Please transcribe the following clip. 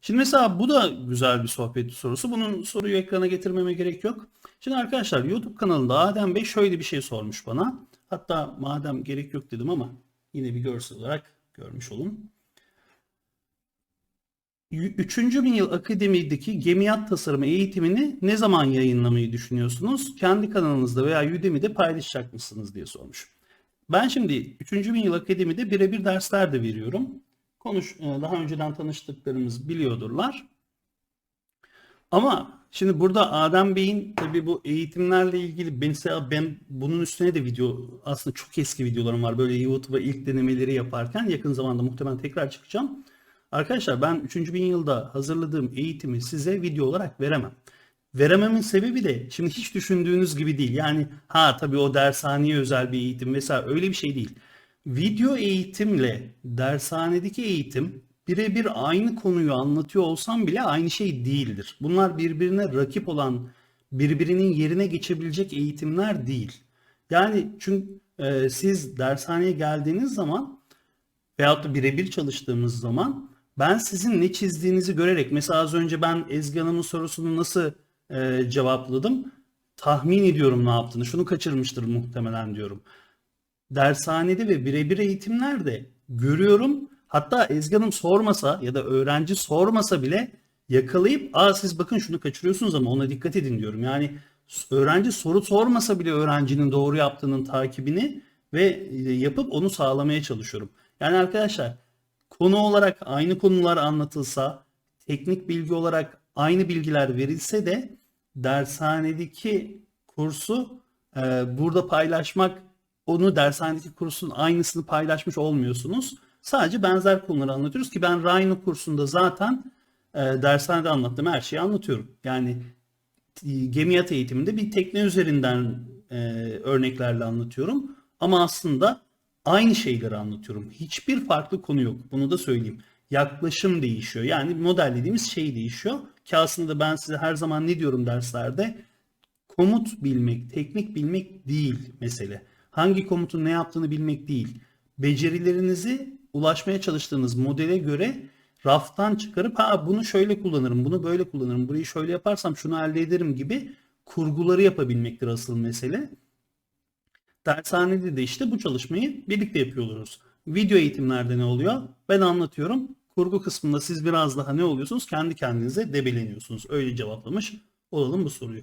Şimdi mesela bu da güzel bir sohbet sorusu. Bunun soruyu ekrana getirmeme gerek yok. Şimdi arkadaşlar YouTube kanalında Adem Bey şöyle bir şey sormuş bana. Hatta madem gerek yok dedim ama yine bir görsel olarak görmüş olun. Üçüncü bin yıl akademideki gemiyat tasarımı eğitimini ne zaman yayınlamayı düşünüyorsunuz? Kendi kanalınızda veya Udemy'de paylaşacak mısınız diye sormuş. Ben şimdi 3. bin yıl akademide birebir dersler de veriyorum. Konuş, e, daha önceden tanıştıklarımız biliyordurlar. Ama şimdi burada Adem Bey'in tabii bu eğitimlerle ilgili mesela ben bunun üstüne de video aslında çok eski videolarım var. Böyle YouTube'a ilk denemeleri yaparken yakın zamanda muhtemelen tekrar çıkacağım. Arkadaşlar ben 3. bin yılda hazırladığım eğitimi size video olarak veremem. Verememin sebebi de şimdi hiç düşündüğünüz gibi değil. Yani ha tabii o dershaneye özel bir eğitim mesela öyle bir şey değil. Video eğitimle dershanedeki eğitim birebir aynı konuyu anlatıyor olsam bile aynı şey değildir. Bunlar birbirine rakip olan, birbirinin yerine geçebilecek eğitimler değil. Yani çünkü e, siz dershaneye geldiğiniz zaman veyahut da birebir çalıştığımız zaman ben sizin ne çizdiğinizi görerek mesela az önce ben Ezgi Hanım'ın sorusunu nasıl e, cevapladım? Tahmin ediyorum ne yaptığını. Şunu kaçırmıştır muhtemelen diyorum. Dershanede ve birebir eğitimlerde görüyorum. Hatta Ezgi Hanım sormasa ya da öğrenci sormasa bile yakalayıp aa siz bakın şunu kaçırıyorsunuz ama ona dikkat edin diyorum. Yani öğrenci soru sormasa bile öğrencinin doğru yaptığının takibini ve e, yapıp onu sağlamaya çalışıyorum. Yani arkadaşlar konu olarak aynı konular anlatılsa, teknik bilgi olarak aynı bilgiler verilse de dershanedeki kursu e, burada paylaşmak, onu dershanedeki kursun aynısını paylaşmış olmuyorsunuz. Sadece benzer konuları anlatıyoruz ki ben Rhino kursunda zaten e, dershanede anlattığım her şeyi anlatıyorum. Yani e, gemiyat eğitiminde bir tekne üzerinden e, örneklerle anlatıyorum. Ama aslında aynı şeyleri anlatıyorum. Hiçbir farklı konu yok. Bunu da söyleyeyim. Yaklaşım değişiyor. Yani modellediğimiz şey değişiyor. Ki aslında ben size her zaman ne diyorum derslerde? Komut bilmek, teknik bilmek değil mesele. Hangi komutun ne yaptığını bilmek değil. Becerilerinizi ulaşmaya çalıştığınız modele göre raftan çıkarıp ha bunu şöyle kullanırım, bunu böyle kullanırım, burayı şöyle yaparsam şunu elde ederim gibi kurguları yapabilmektir asıl mesele. Dershanede de işte bu çalışmayı birlikte yapıyoruz. Video eğitimlerde ne oluyor? Ben anlatıyorum. Kurgu kısmında siz biraz daha ne oluyorsunuz? Kendi kendinize debeleniyorsunuz. Öyle cevaplamış olalım bu soruyu.